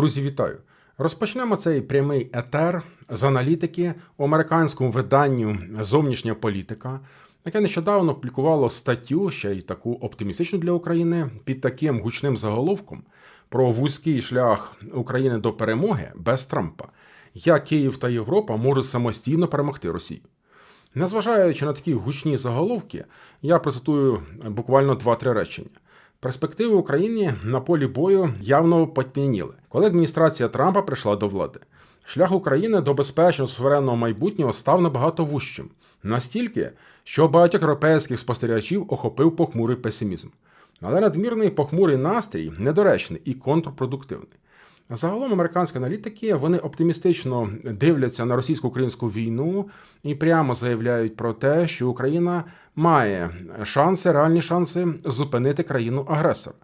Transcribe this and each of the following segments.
Друзі, вітаю! Розпочнемо цей прямий етер з аналітики у американському виданню Зовнішня політика, яке нещодавно публікувало статтю, ще й таку оптимістичну для України, під таким гучним заголовком про вузький шлях України до перемоги без Трампа, як Київ та Європа можуть самостійно перемогти Росію. Незважаючи на такі гучні заголовки, я процитую буквально 2-3 речення. Перспективи України на полі бою явно потьмяніли, коли адміністрація Трампа прийшла до влади. Шлях України до безпечного суверенного майбутнього став набагато вужчим, настільки, що багатьох європейських спостерігачів охопив похмурий песимізм. Але надмірний похмурий настрій недоречний і контрпродуктивний. Загалом американські аналітики вони оптимістично дивляться на російсько-українську війну і прямо заявляють про те, що Україна має шанси, реальні шанси зупинити країну агресора.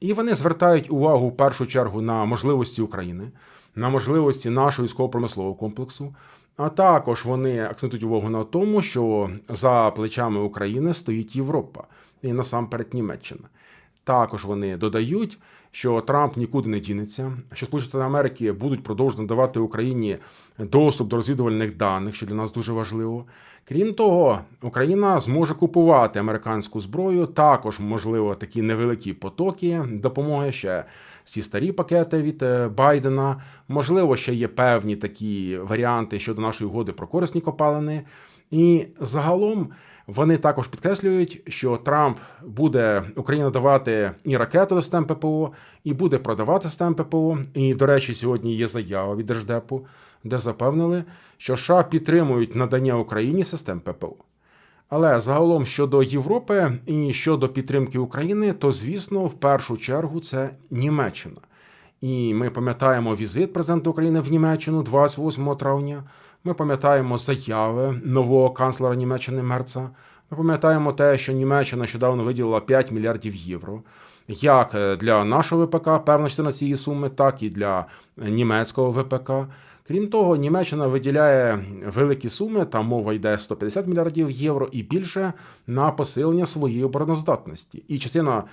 І вони звертають увагу в першу чергу на можливості України, на можливості нашого військово-промислового комплексу. А також вони акцентують увагу на тому, що за плечами України стоїть Європа і насамперед Німеччина. Також вони додають, що Трамп нікуди не дінеться, що Сполучені Штати Америки будуть продовжувати надавати Україні доступ до розвідувальних даних, що для нас дуже важливо. Крім того, Україна зможе купувати американську зброю. Також можливо такі невеликі потоки допомоги ще ці старі пакети від е, Байдена. Можливо, ще є певні такі варіанти щодо нашої угоди про корисні копалини. І загалом. Вони також підкреслюють, що Трамп буде Україні давати і ракети до систем ППО, і буде продавати систем ППО. І, до речі, сьогодні є заява від Держдепу, де запевнили, що США підтримують надання Україні систем ППО. Але загалом щодо Європи і щодо підтримки України, то звісно, в першу чергу це Німеччина. І ми пам'ятаємо візит президента України в Німеччину 28 травня. Ми пам'ятаємо заяви нового канцлера Німеччини Мерца. Ми пам'ятаємо те, що Німеччина нещодавно виділила 5 мільярдів євро. Як для нашого ВПК, певна частина цієї суми, так і для німецького ВПК. Крім того, Німеччина виділяє великі суми, там мова йде 150 мільярдів євро і більше на посилення своєї обороноздатності. І частина,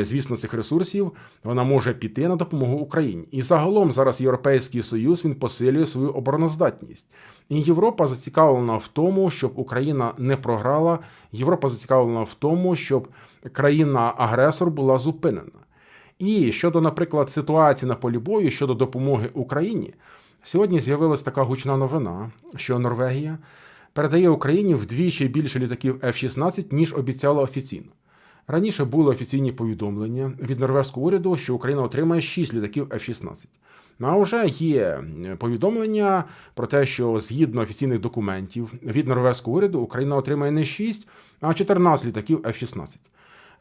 звісно, цих ресурсів вона може піти на допомогу Україні. І загалом зараз Європейський Союз він посилює свою обороноздатність. І Європа зацікавлена в тому, щоб Україна не програла. Європа зацікавлена в тому, щоб країна-агресор була зупинена. І щодо, наприклад, ситуації на полі бою щодо допомоги Україні. Сьогодні з'явилася така гучна новина, що Норвегія передає Україні вдвічі більше літаків F-16, ніж обіцяла офіційно. Раніше були офіційні повідомлення від норвезького уряду, що Україна отримає 6 літаків F-16. Ну а вже є повідомлення про те, що згідно офіційних документів від норвезького уряду Україна отримає не 6, а 14 літаків F-16.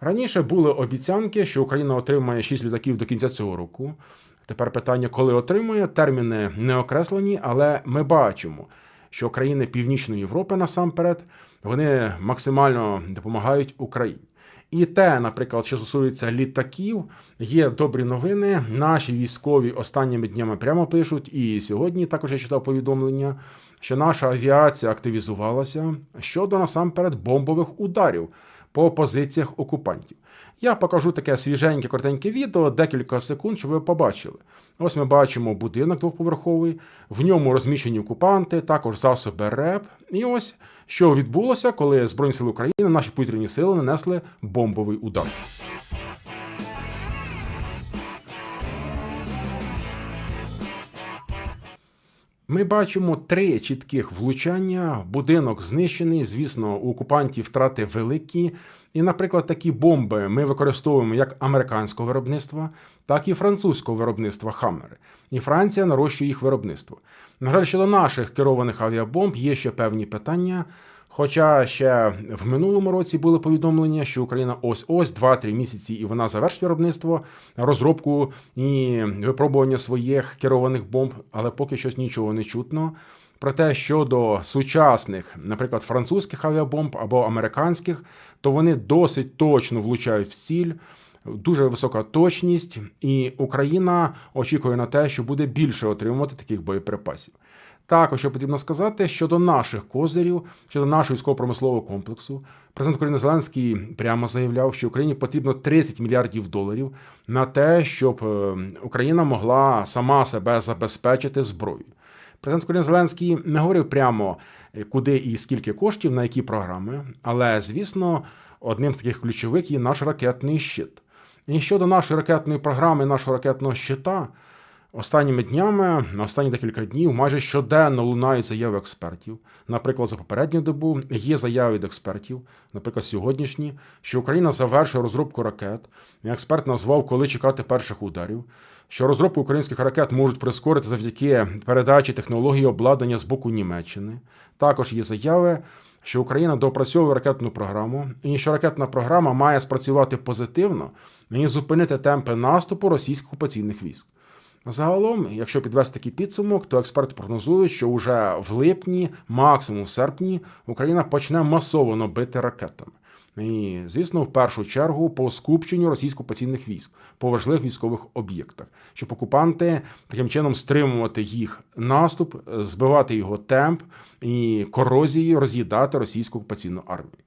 Раніше були обіцянки, що Україна отримає 6 літаків до кінця цього року. Тепер питання, коли отримує, терміни не окреслені, але ми бачимо, що країни Північної Європи насамперед вони максимально допомагають Україні. І те, наприклад, що стосується літаків, є добрі новини. Наші військові останніми днями прямо пишуть, і сьогодні також я читав повідомлення, що наша авіація активізувалася щодо насамперед бомбових ударів по позиціях окупантів. Я покажу таке свіженьке, коротеньке відео, декілька секунд, щоб ви побачили. Ось ми бачимо будинок двохповерховий, в ньому розміщені окупанти, також засоби РЕП. І ось що відбулося, коли Збройні сили України, наші повітряні сили нанесли бомбовий удар. Ми бачимо три чітких влучання. Будинок знищений. Звісно, у окупантів втрати великі. І, наприклад, такі бомби ми використовуємо як американського виробництва, так і французького виробництва Хаммери. І Франція нарощує їх виробництво. На жаль, щодо наших керованих авіабомб є ще певні питання. Хоча ще в минулому році були повідомлення, що Україна ось ось 2-3 місяці, і вона завершить виробництво, розробку і випробування своїх керованих бомб, але поки щось нічого не чутно. Проте щодо сучасних, наприклад, французьких авіабомб або американських, то вони досить точно влучають в ціль. Дуже висока точність, і Україна очікує на те, що буде більше отримувати таких боєприпасів. Також що потрібно сказати щодо наших козирів, щодо нашого військово-промислового комплексу. Президент України Зеленський прямо заявляв, що Україні потрібно 30 мільярдів доларів на те, щоб е, Україна могла сама себе забезпечити зброєю. Президент Колін Зеленський не говорив прямо, е, куди і скільки коштів, на які програми, але звісно, одним з таких ключових є наш ракетний щит. І щодо нашої ракетної програми, нашого ракетного щита. Останніми днями, на останні декілька днів, майже щоденно лунають заяви експертів. Наприклад, за попередню добу є заяви від експертів, наприклад, сьогоднішні, що Україна завершує розробку ракет. Експерт назвав, коли чекати перших ударів. Що розробку українських ракет можуть прискорити завдяки передачі технології обладнання з боку Німеччини. Також є заяви, що Україна доопрацьовує ракетну програму, і що ракетна програма має спрацювати позитивно і зупинити темпи наступу російських окупаційних військ. Загалом, якщо підвести такий підсумок, то експерти прогнозують, що вже в липні, максимум в серпні, Україна почне масово бити ракетами. І, звісно, в першу чергу по скупченню російсько-окупаційних військ по важливих військових об'єктах, щоб окупанти таким чином стримувати їх наступ, збивати його темп і корозією роз'їдати російську окупаційну армію.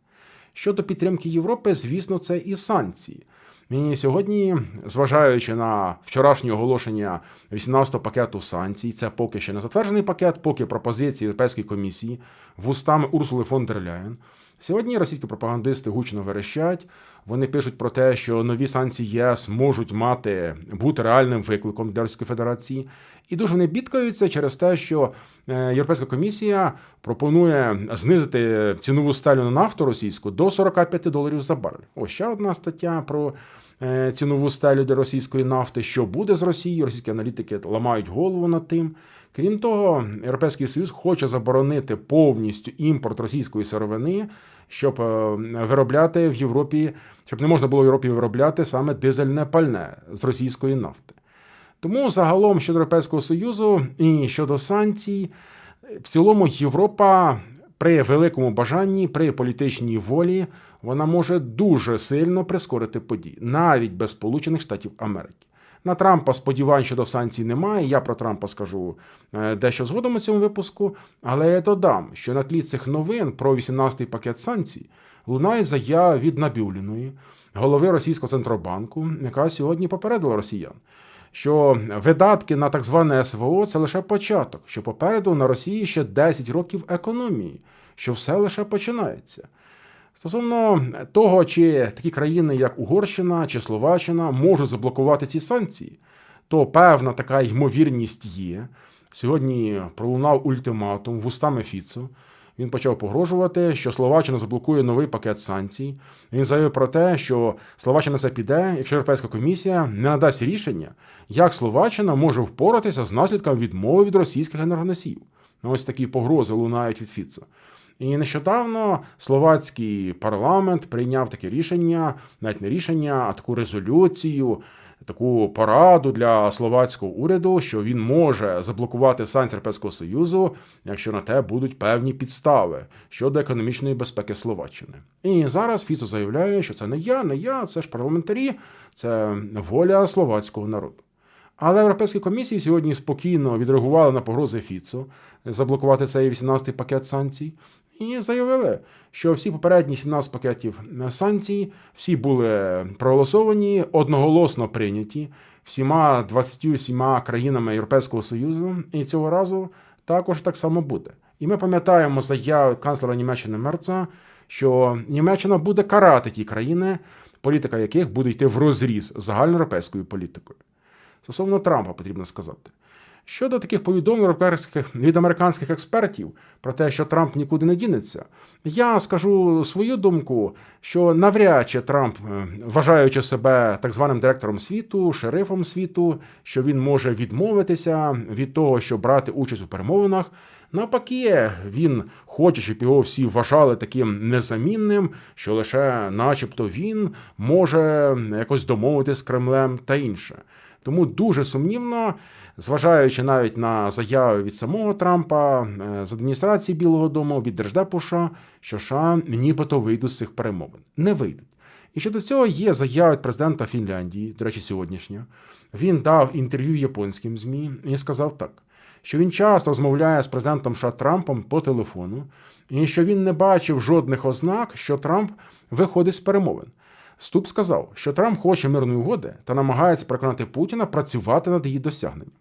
Щодо підтримки Європи, звісно, це і санкції. І сьогодні, зважаючи на вчорашнє оголошення 18-го пакету санкцій, це поки ще не затверджений пакет, поки пропозиції Європейської комісії вустами Урсули фон дер Ляєн. Сьогодні російські пропагандисти гучно верещать. Вони пишуть про те, що нові санкції ЄС можуть мати бути реальним викликом для Російської Федерації, і дуже вони бідкаються через те, що е, Європейська комісія пропонує знизити цінову стелю на нафту російську до 45 доларів за барель. Ось ще одна стаття про цінову стелю для російської нафти. Що буде з Росією? Російські аналітики ламають голову над тим. Крім того, Європейський Союз хоче заборонити повністю імпорт російської сировини, щоб е, виробляти в Європі, щоб не можна було в Європі виробляти саме дизельне пальне з російської нафти. Тому загалом щодо Європейського Союзу і щодо санкцій, в цілому Європа при великому бажанні, при політичній волі, вона може дуже сильно прискорити події, навіть без Сполучених Штатів Америки. На Трампа сподівань щодо санкцій немає. Я про Трампа скажу е, дещо згодом у цьому випуску. Але я додам, що на тлі цих новин про 18-й пакет санкцій лунає заява від Набюліної, голови російського центробанку, яка сьогодні попередила росіян. Що видатки на так зване СВО це лише початок, що попереду на Росії ще 10 років економії, що все лише починається. Стосовно того, чи такі країни, як Угорщина чи Словаччина, можуть заблокувати ці санкції, то певна така ймовірність є. Сьогодні пролунав ультиматум вустами Фіцу. Він почав погрожувати, що Словаччина заблокує новий пакет санкцій. Він заявив про те, що Словаччина це піде, якщо Європейська комісія не надасть рішення, як Словаччина може впоратися з наслідками відмови від російських енергоносіїв. Ось такі погрози лунають від Фіцу. І нещодавно словацький парламент прийняв таке рішення, навіть не рішення, а таку резолюцію, таку пораду для словацького уряду, що він може заблокувати санкції Європейського Союзу, якщо на те будуть певні підстави щодо економічної безпеки Словаччини. І зараз Фіцо заявляє, що це не я, не я, це ж парламентарі, це воля словацького народу. Але Європейські комісії сьогодні спокійно відреагували на погрози Фіцо заблокувати цей 18-й пакет санкцій і заявили, що всі попередні 17 пакетів санкцій всі були проголосовані, одноголосно прийняті всіма 27 країнами Європейського Союзу, і цього разу також так само буде. І ми пам'ятаємо заяву канцлера Німеччини Мерца, що Німеччина буде карати ті країни, політика яких буде йти в розріз загальноєвропейською політикою. Стосовно Трампа потрібно сказати. Щодо таких повідомлень від американських експертів про те, що Трамп нікуди не дінеться, я скажу свою думку, що навряд чи Трамп, е, вважаючи себе так званим директором світу, шерифом світу, що він може відмовитися від того, щоб брати участь у перемовинах. Навпаки, він хоче, щоб його всі вважали таким незамінним, що лише, начебто, він може якось домовитися з Кремлем та інше. Тому дуже сумнівно, зважаючи навіть на заяви від самого Трампа е, з адміністрації Білого Дому від Держдепуша, що США нібито вийдуть з цих перемовин. Не вийдуть. І щодо цього є заява від президента Фінляндії, до речі, сьогоднішня. Він дав інтерв'ю японським ЗМІ і сказав так, що він часто розмовляє з президентом США Трампом по телефону, і що він не бачив жодних ознак, що Трамп виходить з перемовин. Ступ сказав, що Трамп хоче мирної угоди та намагається переконати Путіна працювати над її досягненням.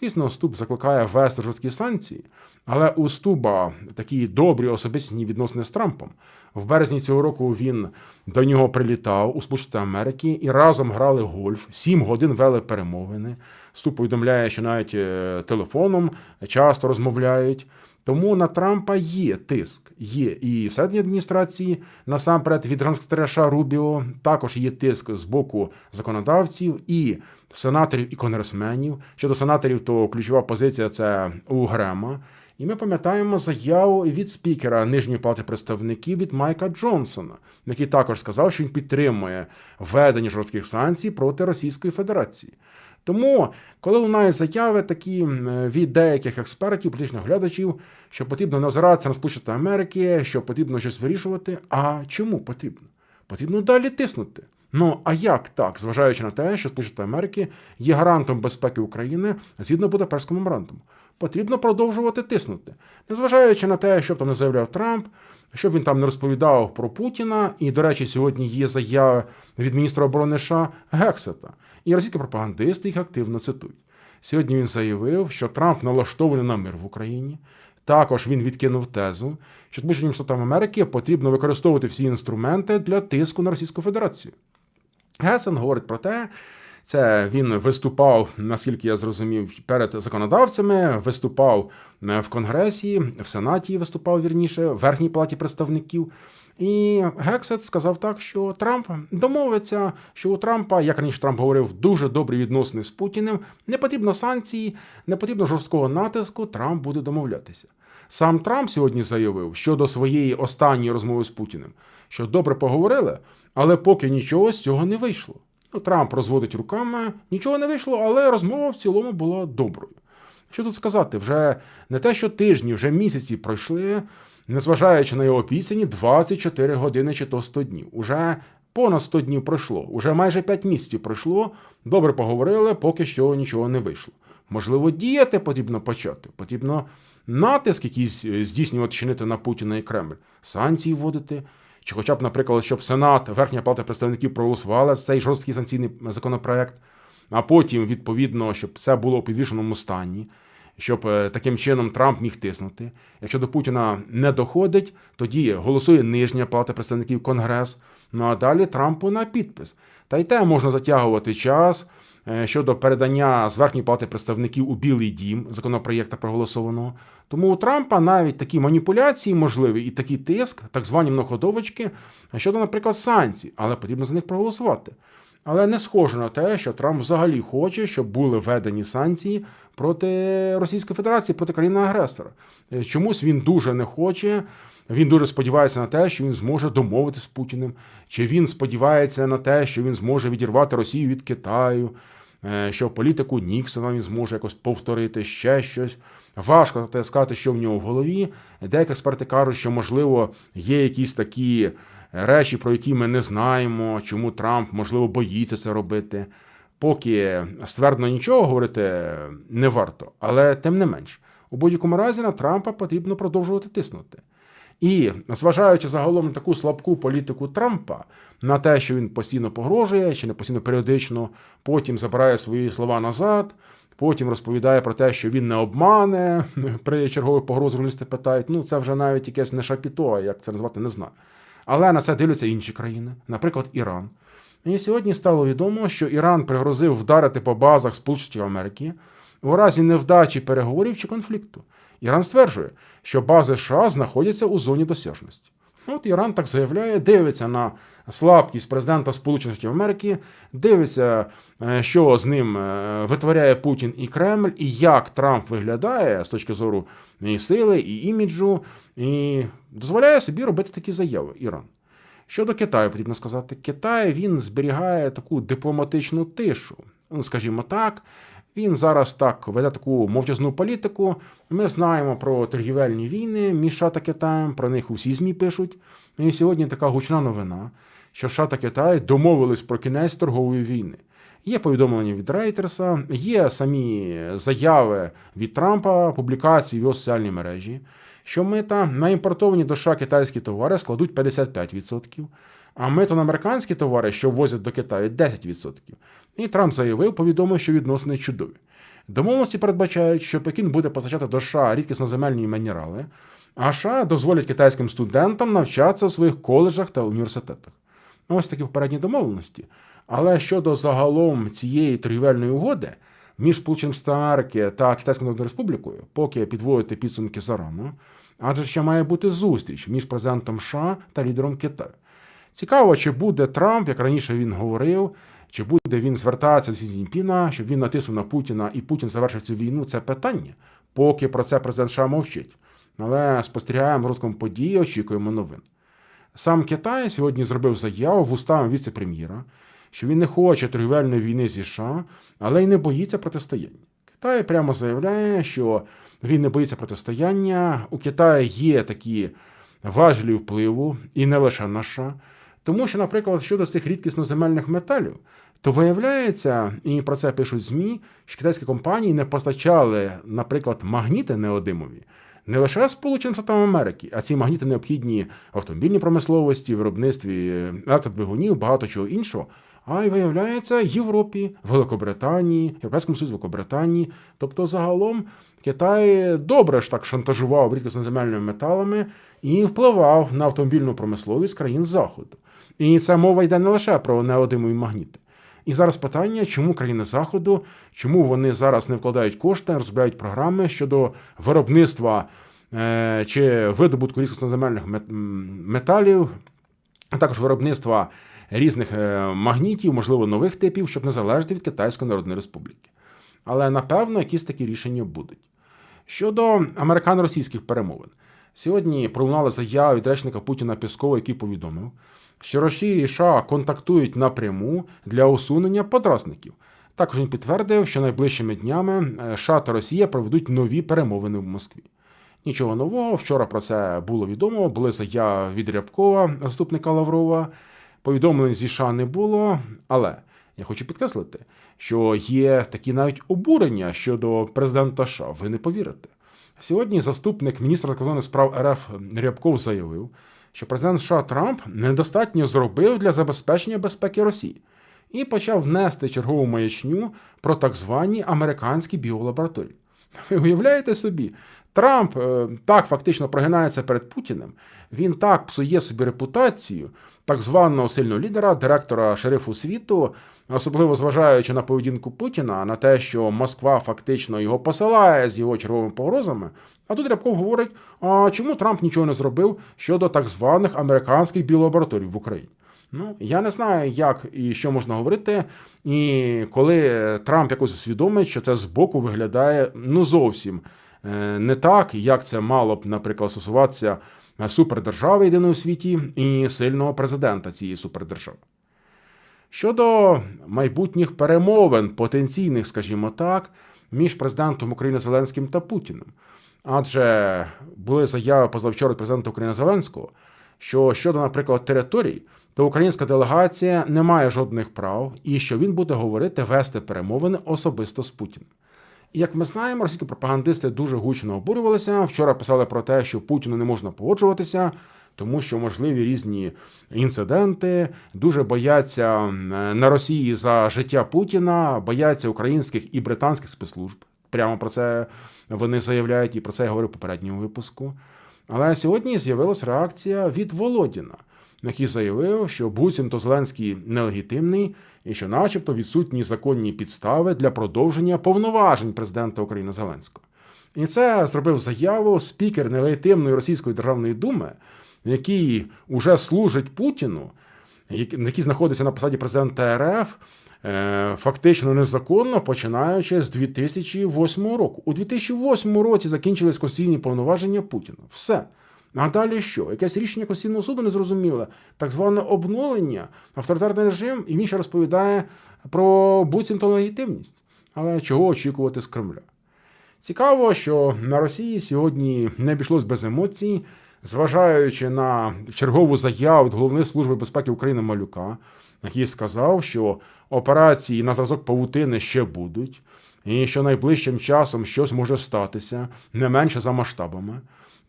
Звісно, Ступ закликає ввести жорсткі санкції, але у Стуба такі добрі особисті відносини з Трампом. В березні цього року він до нього прилітав у Сполучені Америки і разом грали гольф, сім годин вели перемовини. Ступ повідомляє, що навіть е, телефоном часто розмовляють. Тому на Трампа є тиск, є і всередині адміністрації, насамперед від гранскретаря Рубіо, також є тиск з боку законодавців і сенаторів і конгресменів. Щодо сенаторів, то ключова позиція це у Грема. І ми пам'ятаємо заяву від спікера Нижньої палати представників від Майка Джонсона, який також сказав, що він підтримує введення жорстких санкцій проти Російської Федерації. Тому, коли лунають заяви такі від деяких експертів, політичних глядачів, що потрібно не озиратися на Сполучені Америки, що потрібно щось вирішувати. А чому потрібно? Потрібно далі тиснути. Ну а як так, зважаючи на те, що Сполучені Америки є гарантом безпеки України згідно Будапештського меморандуму? Потрібно продовжувати тиснути, незважаючи на те, що там не заявляв Трамп, щоб він там не розповідав про Путіна. І, до речі, сьогодні є заява від міністра оборони США Гексета. І російські пропагандисти їх активно цитують. Сьогодні він заявив, що Трамп налаштований на мир в Україні. Також він відкинув тезу, що Сполученим Штатам Америки потрібно використовувати всі інструменти для тиску на Російську Федерацію. Гесен говорить про те, це він виступав, наскільки я зрозумів, перед законодавцями, виступав в Конгресі, в Сенаті виступав вірніше, в Верхній палаті представників. І Гексет сказав так, що Трамп домовиться, що у Трампа, як раніше Трамп говорив, дуже добрі відносини з Путіним. Не потрібно санкції, не потрібно жорсткого натиску. Трамп буде домовлятися. Сам Трамп сьогодні заявив щодо своєї останньої розмови з Путіним, що добре поговорили, але поки нічого з цього не вийшло. Ну, Трамп розводить руками, нічого не вийшло, але розмова в цілому була доброю. Що тут сказати? Вже не те, що тижні, вже місяці пройшли, незважаючи на його пісені, 24 години чи то 100 днів. Уже понад 100 днів пройшло, уже майже 5 місяців пройшло. Добре поговорили, поки що нічого не вийшло. Можливо, діяти потрібно почати. Потрібно натиск якийсь здійснювати чинити на Путіна і Кремль, санкції вводити. Чи, хоча б, наприклад, щоб Сенат, Верхня Палата представників проголосувала цей жорсткий санкційний законопроект, а потім, відповідно, щоб це було у підвішеному стані, щоб таким чином Трамп міг тиснути. Якщо до Путіна не доходить, тоді голосує нижня палата представників Конгрес. Ну а далі Трампу на підпис. Та й те можна затягувати час щодо передання з верхньої палати представників у Білий Дім законопроєкта проголосованого. Тому у Трампа навіть такі маніпуляції можливі і такий тиск, так звані многоходовочки, щодо, наприклад, санкцій, але потрібно за них проголосувати. Але не схоже на те, що Трамп взагалі хоче, щоб були введені санкції проти Російської Федерації, проти країни-агресора. Чомусь він дуже не хоче. Він дуже сподівається на те, що він зможе домовитися з Путіним, чи він сподівається на те, що він зможе відірвати Росію від Китаю, що політику Ніксона він зможе якось повторити ще щось. Важко сказати, що в нього в голові. Деякі експерти кажуть, що, можливо, є якісь такі речі, про які ми не знаємо, чому Трамп, можливо, боїться це робити. Поки ствердно нічого говорити не варто, але тим не менш, у будь-якому разі на Трампа потрібно продовжувати тиснути. І зважаючи загалом на таку слабку політику Трампа, на те, що він постійно погрожує, чи не постійно періодично, потім забирає свої слова назад, потім розповідає про те, що він не обмане при чергових погроз журналісти питають. Ну це вже навіть якесь не шапіто, як це назвати, не знаю. Але на це дивляться інші країни, наприклад, Іран. І сьогодні стало відомо, що Іран пригрозив вдарити по базах Сполучених Америки у разі невдачі переговорів чи конфлікту. Іран стверджує, що бази США знаходяться у зоні досяжності. От Іран так заявляє, дивиться на слабкість президента Сполучених Штатів Америки, дивиться, що з ним витворяє Путін і Кремль, і як Трамп виглядає з точки зору і сили, і іміджу, і дозволяє собі робити такі заяви. Іран. Щодо Китаю, потрібно сказати, Китай він зберігає таку дипломатичну тишу. Ну, скажімо так, він зараз так веде таку мовчазну політику. Ми знаємо про торгівельні війни між США та Китаєм, про них усі ЗМІ пишуть. І сьогодні така гучна новина, що США та Китай домовились про кінець торгової війни. Є повідомлення від Рейтерса, є самі заяви від Трампа, публікації в його соціальній мережі, що мита на імпортовані до США китайські товари складуть 55%, а мито американські товари, що ввозять до Китаю, 10%. І Трамп заявив, повідомив, що відносини чудові. Домовленості передбачають, що Пекін буде постачати до США рідкісноземельні мінерали, а США дозволять китайським студентам навчатися в своїх коледжах та університетах. Ось такі попередні домовленості. Але щодо загалом цієї торгівельної угоди між Сполученими Штатами Америки та Китайською Народною Республікою, поки підводити підсумки зарано, адже ще має бути зустріч між президентом США та лідером Китаю. Цікаво, чи буде Трамп, як раніше він говорив, чи буде він звертатися до Сі щоб він натиснув на Путіна і Путін завершив цю війну, це питання, поки про це президент США мовчить. Але спостерігаємо розвитком подій, очікуємо новин. Сам Китай сьогодні зробив заяву вустами віце-прем'єра, що він не хоче торгівельної війни зі США, але й не боїться протистояння. Китай прямо заявляє, що він не боїться протистояння. У Китаї є такі важелі впливу, і не лише на США. Тому що, наприклад, щодо цих рідкісноземельних металів, то виявляється, і про це пишуть ЗМІ, що китайські компанії не постачали, наприклад, магніти неодимові не лише Сполученим Штатам Америки, а ці магніти необхідні в автомобільній промисловості, виробництві електродвигунів, багато чого іншого. А й виявляється Європі, Великобританії, Європейському Союзі Великобританії. Тобто, загалом Китай добре ж так шантажував рідкісноземельними металами і впливав на автомобільну промисловість країн Заходу. І ця мова йде не лише про неодимові магніти. І зараз питання, чому країни Заходу, чому вони зараз не вкладають кошти, розробляють програми щодо виробництва е, чи видобутку рідкісноземельних металів, а також виробництва різних е, магнітів, можливо, нових типів, щоб не залежати від Китайської Народної Республіки. Але напевно якісь такі рішення будуть. Щодо американо-російських перемовин, сьогодні пролунали заяви від речника Путіна Піскова, який повідомив, що Росія і США контактують напряму для усунення подразників. Також він підтвердив, що найближчими днями е, США та Росія проведуть нові перемовини в Москві. Нічого нового, вчора про це було відомо. Були заяви від Рябкова, заступника Лаврова. Повідомлень зі США не було, але я хочу підкреслити, що є такі навіть обурення щодо президента США. Ви не повірите. Сьогодні заступник міністра закордонних справ РФ Рябков заявив, що президент США Трамп недостатньо зробив для забезпечення безпеки Росії і почав нести чергову маячню про так звані американські біолабораторії. Ви уявляєте собі, Трамп е, так фактично прогинається перед Путіним. Він так псує собі репутацію так званого сильного лідера, директора шерифу світу, особливо зважаючи на поведінку Путіна, на те, що Москва фактично його посилає з його черговими погрозами. А тут Рябков говорить: а чому Трамп нічого не зробив щодо так званих американських біолабораторій в Україні? Ну, я не знаю, як і що можна говорити. І коли Трамп якось усвідомить, що це збоку виглядає ну зовсім не так, як це мало б, наприклад, стосуватися супердержави єдиної у світі і сильного президента цієї супердержави. Щодо майбутніх перемовин, потенційних, скажімо так, між президентом України Зеленським та Путіним. Адже були заяви позавчора президента України Зеленського, що щодо, наприклад, територій, то українська делегація не має жодних прав і що він буде говорити вести перемовини особисто з Путіним. Як ми знаємо, російські пропагандисти дуже гучно обурювалися. Вчора писали про те, що Путіну не можна погоджуватися, тому що можливі різні інциденти, дуже бояться на Росії за життя Путіна, бояться українських і британських спецслужб. Прямо про це вони заявляють, і про це я говорив в попередньому випуску. Але сьогодні з'явилася реакція від Володіна який заявив, що буцімто Зеленський нелегітимний і що, начебто, відсутні законні підстави для продовження повноважень президента України Зеленського. І це зробив заяву спікер нелегітимної Російської державної думи, який уже служить Путіну, який знаходиться на посаді президента РФ. Е, фактично незаконно починаючи з 2008 року. У 2008 році закінчились конституційні повноваження Путіна. Все. А далі що? Якесь рішення Конституційного суду незрозуміле, так зване обнулення, авторитарний режим, і він ще розповідає про буцімто легітимність. Але чого очікувати з Кремля? Цікаво, що на Росії сьогодні не обійшлось без емоцій, зважаючи на чергову заяву від головної служби безпеки України Малюка, який сказав, що операції на зразок павутини ще будуть, і що найближчим часом щось може статися не менше за масштабами.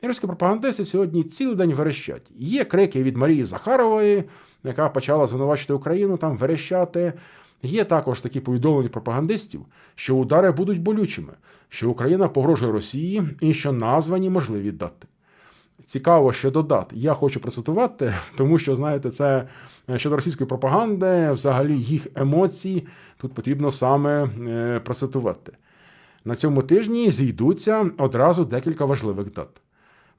І пропагандисти сьогодні цілий день верещать. Є крики від Марії Захарової, яка почала звинувачити Україну там верещати. Є також такі повідомлення пропагандистів, що удари будуть болючими, що Україна погрожує Росії і що названі можливі дати. Цікаво щодо дат. Я хочу процитувати, тому що, знаєте, це щодо російської пропаганди, взагалі їх емоцій тут потрібно саме е, процитувати. На цьому тижні зійдуться одразу декілька важливих дат.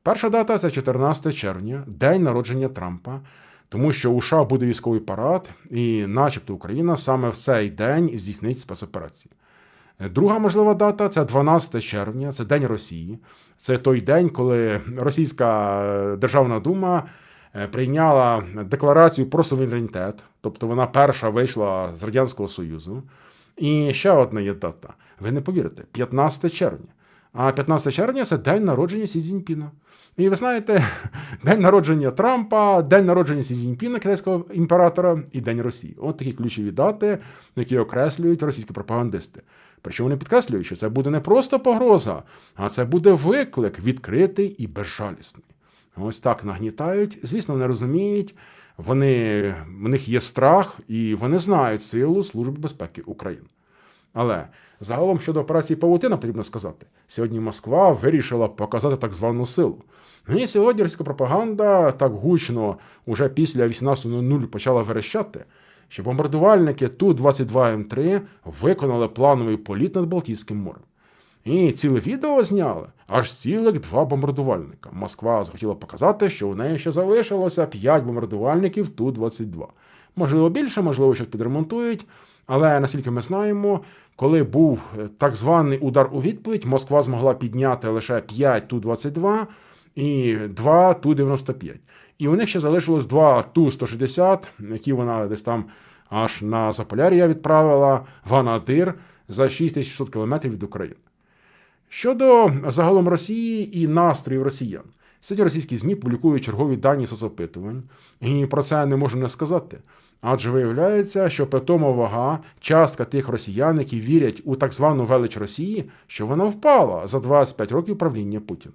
Перша дата це 14 червня, день народження Трампа, тому що у США буде військовий парад, і, начебто, Україна саме в цей день здійснить спецоперацію. Друга можлива дата це 12 червня, це День Росії. Це той день, коли Російська е, Державна Дума е, прийняла декларацію про суверенітет, тобто вона перша вийшла з Радянського Союзу. І ще одна є дата. Ви не повірите, 15 червня. А 15 червня це день народження Сі Цзіньпіна. І ви знаєте, день народження Трампа, день народження Сі Цзіньпіна, китайського імператора, і День Росії. От такі ключові дати, які окреслюють російські пропагандисти. Причому вони підкреслюють, що це буде не просто погроза, а це буде виклик відкритий і безжалісний. Ось так нагнітають. Звісно, вони розуміють, вони, в них є страх, і вони знають силу Служби безпеки України. Але загалом щодо операції Павутина потрібно сказати, сьогодні Москва вирішила показати так звану силу. І сьогодні російська пропаганда так гучно уже після 18.00 почала верещати, що бомбардувальники Ту-22М3 виконали плановий політ над Балтійським морем. І ціле відео зняли аж цілих два бомбардувальника. Москва захотіла показати, що у неї ще залишилося 5 бомбардувальників Ту-22. Можливо, більше, можливо, щось підремонтують. Але наскільки ми знаємо, коли був е, так званий удар у відповідь, Москва змогла підняти лише 5 Ту-22 і 2 Ту-95. І у них ще залишилось 2 Ту-160, які вона десь там аж на Заполяр'я відправила в Анадир за 6600 кілометрів від України. Щодо загалом Росії і настроїв росіян. Сьогодні російські ЗМІ публікують чергові дані соцопитувань, і про це не можу не сказати. Адже виявляється, що питома вага, частка тих росіян, які вірять у так звану велич Росії, що вона впала за 25 років правління Путіна.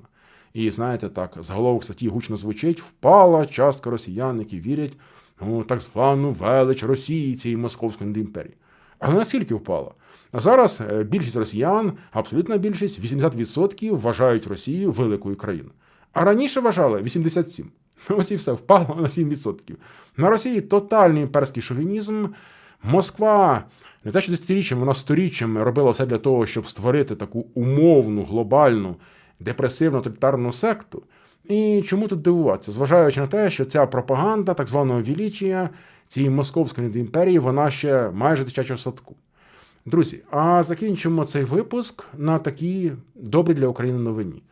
І знаєте, так, заголовок статті гучно звучить: впала частка росіян, які вірять у так звану велич Росії цієї московської імперії. Але наскільки впала? А зараз е, більшість росіян, абсолютна більшість, 80% вважають Росію великою країною. А раніше вважали 87. Ось і все впало на 7%. На Росії тотальний імперський шовінізм. Москва не те, що десятиріччями, вона сторіччями робила все для того, щоб створити таку умовну, глобальну, депресивну тоталітарну секту. І чому тут дивуватися? Зважаючи на те, що ця пропаганда так званого величія цієї московської імперії, вона ще майже дитячого садку. Друзі, а закінчимо цей випуск на такій добрій для України новині.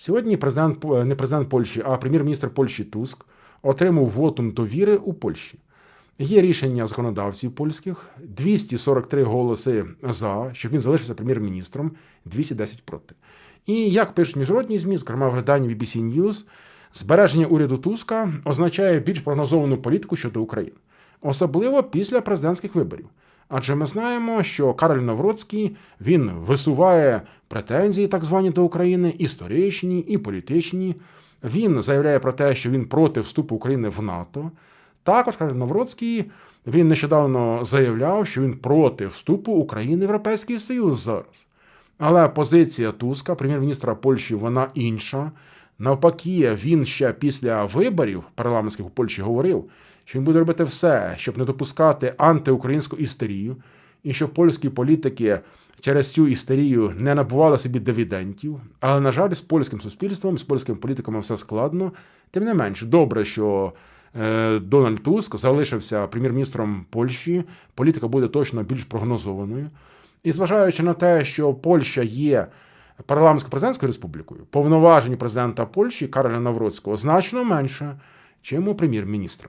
Сьогодні президент не президент Польщі, а прем'єр-міністр Польщі Туск отримав вотум довіри у Польщі. Є рішення законодавців польських, 243 голоси за, щоб він залишився прем'єр-міністром, 210 проти. І як пишуть міжнародні ЗМІ, зокрема в виданні BBC News, збереження уряду Туска означає більш прогнозовану політику щодо України, особливо після президентських виборів. Адже ми знаємо, що Кароль Навроцький він висуває претензії, так звані до України, історичні і політичні. Він заявляє про те, що він проти вступу України в НАТО. Також Кароль Навроцький він нещодавно заявляв, що він проти вступу України в Європейський Союз зараз. Але позиція Туска, прем'єр-міністра Польщі, вона інша. Навпаки, він ще після виборів парламентських у Польщі говорив, що він буде робити все, щоб не допускати антиукраїнську істерію, і щоб польські політики через цю істерію не набували собі дивідентів. Але, на жаль, з польським суспільством, з польськими політиками все складно. Тим не менш, добре, що е, Дональд Туск залишився прем'єр-міністром Польщі. Політика буде точно більш прогнозованою. І зважаючи на те, що Польща є парламентсько-президентською республікою, повноважені президента Польщі Кароля Навроцького значно менше, чим у прем'єр-міністра.